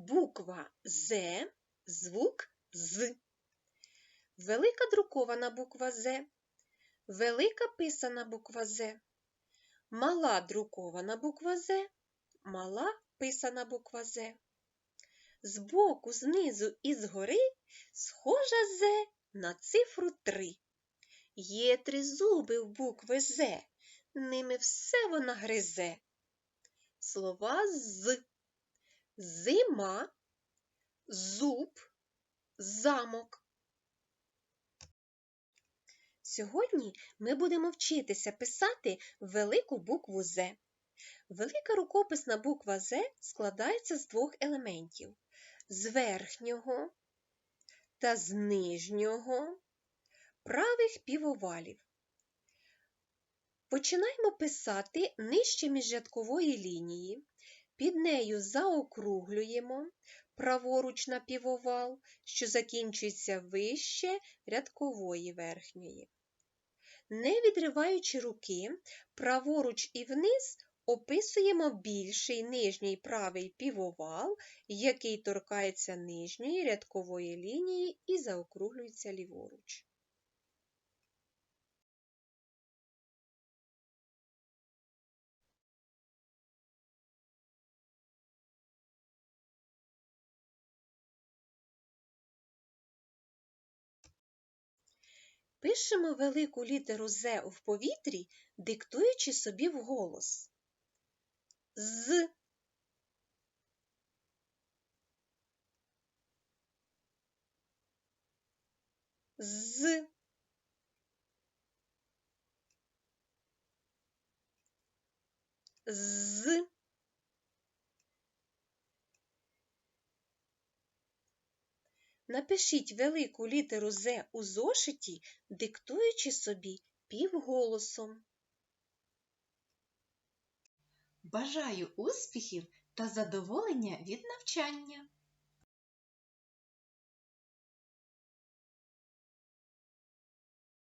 буква З, звук З. Велика друкована буква З, велика писана буква З, мала друкована буква З, мала писана буква З. Збоку, знизу і згори схожа З на цифру 3. Є три зуби в букви З, ними все вона гризе. Слова з зима, зуб, замок. Сьогодні ми будемо вчитися писати велику букву З. Велика рукописна буква З складається з двох елементів з верхнього та з нижнього правих півовалів. Починаємо писати нижче міжрядкової лінії, під нею заокруглюємо праворуч на півовал, що закінчується вище рядкової верхньої. Не відриваючи руки, праворуч і вниз описуємо більший нижній правий півовал, який торкається нижньої рядкової лінії і заокруглюється ліворуч. Пишемо велику літеру З в повітрі, диктуючи собі вголос. З. З. З. Напишіть велику літеру З у зошиті, диктуючи собі півголосом. Бажаю успіхів та задоволення від навчання!